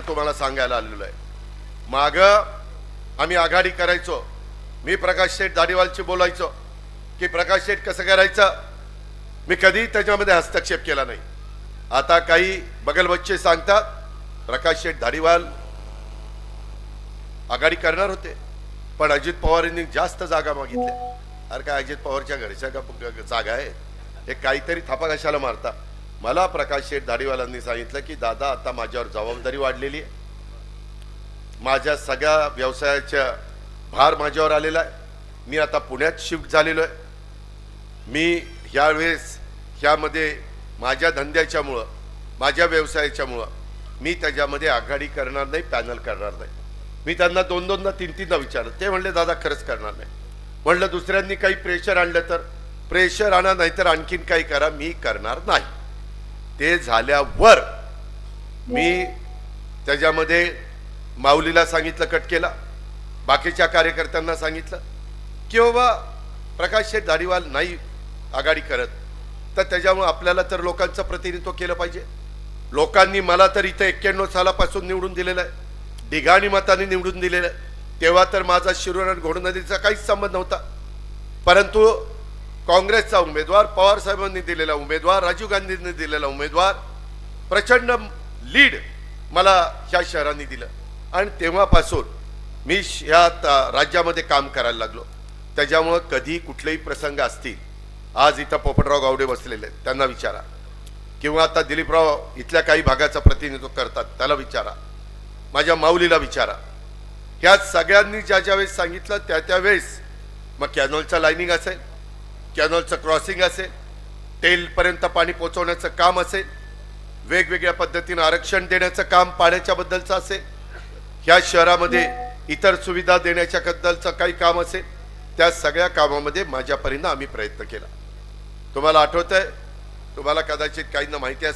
पद्धतीनं तुम्हाला सांगायला आलेलो आहे. माग आम्ही आघाडी करायचो. मी प्रकाश शेठ दाढीवालची बोलायचो. की प्रकाश शेठ कसं करायचं? मी कधी त्याच्यामध्ये हस्तक्षेप केला नाही. आता काही बगलबच्चे सांगतात प्रकाश शेठ धारीवाल आघाडी करणार होते पण अजित पवार यांनी जास्त जागा मागितल्या अरे काय अजित पवारच्या घरच्या का जागा आहे? हे काहीतरी थापा कशाला मारता मला प्रकाश शेठ धारीवालांनी सांगितलं की दादा आता माझ्यावर जबाबदारी वाढलेली आहे. माझ्या सगळ्या व्यवसायाच्या भार माझ्यावर आलेला आहे. मी आता पुण्यात शिफ्ट झालेलो आहे. मी ह्यावेळेस ह्यामध्ये माझ्या धंद्याच्यामुळं माझ्या व्यवसायाच्यामुळं मी त्याच्यामध्ये आघाडी करणार नाही पॅनल करणार नाही. मी त्यांना दोन दोनदा तीन तीनदा विचारलं. ते म्हणले दादा खरंच करणार नाही. म्हणलं दुसऱ्यांनी काही प्रेशर आणलं तर? प्रेशर आणा नाहीतर आणखीन काही करा. मी करणार नाही. ते झाल्यावर मी त्याच्यामध्ये माऊलीला सांगितलं कट केला. बाकीच्या कार्यकर्त्यांना सांगितलं की बाबा प्रकाश शेठ नाही आघाडी करत. तर त्याच्यामुळे आपल्याला तर लोकांचं प्रतिनिधित्व केलं पाहिजे. लोकांनी मला तर इथं एक्क्याण्णव सालापासून निवडून दिलेलं आहे. डिघाणी मताने निवडून दिलेलं आहे. तेव्हा तर माझा आणि घोडनदीचा काहीच संबंध नव्हता. परंतु काँग्रेसचा उमेदवार पवार साहेबांनी दिलेला उमेदवार राजीव गांधींनी दिलेला उमेदवार प्रचंड लीड मला ह्या शहरांनी दिलं. आणि तेव्हापासून मी श- ह्या त- राज्यामध्ये काम करायला लागलो. त्याच्यामुळं कधी कुठलेही प्रसंग असतील आज इथं पोपटराव गावडे बसलेले आहेत त्यांना विचारा. किंवा आता दिलीपराव इथल्या काही भागाचं प्रतिनिधित्व करतात त्याला विचारा. माझ्या माऊलीला विचारा. ह्या सगळ्यांनी ज्या ज्या वेळेस सांगितलं त्या त्यावेळेस मग कॅनॉलचा लाईनिंग असेल कॅनॉलचं क्रॉसिंग असेल टेलपर्यंत पाणी पोचवण्याचं काम असेल वेगवेगळ्या पद्धतीनं आरक्षण देण्याचं काम पाण्याच्या बद्दलचं असेल ह्या शहरामध्ये इतर सुविधा देण्याच्या बद्दलचं काही काम असेल त्या सगळ्या कामामध्ये माझ्यापर्यंत आम्ही प्रयत्न केला. तुम्हाला आठवत आहे तुम्हाला कदाचित काहींना माहिती असेल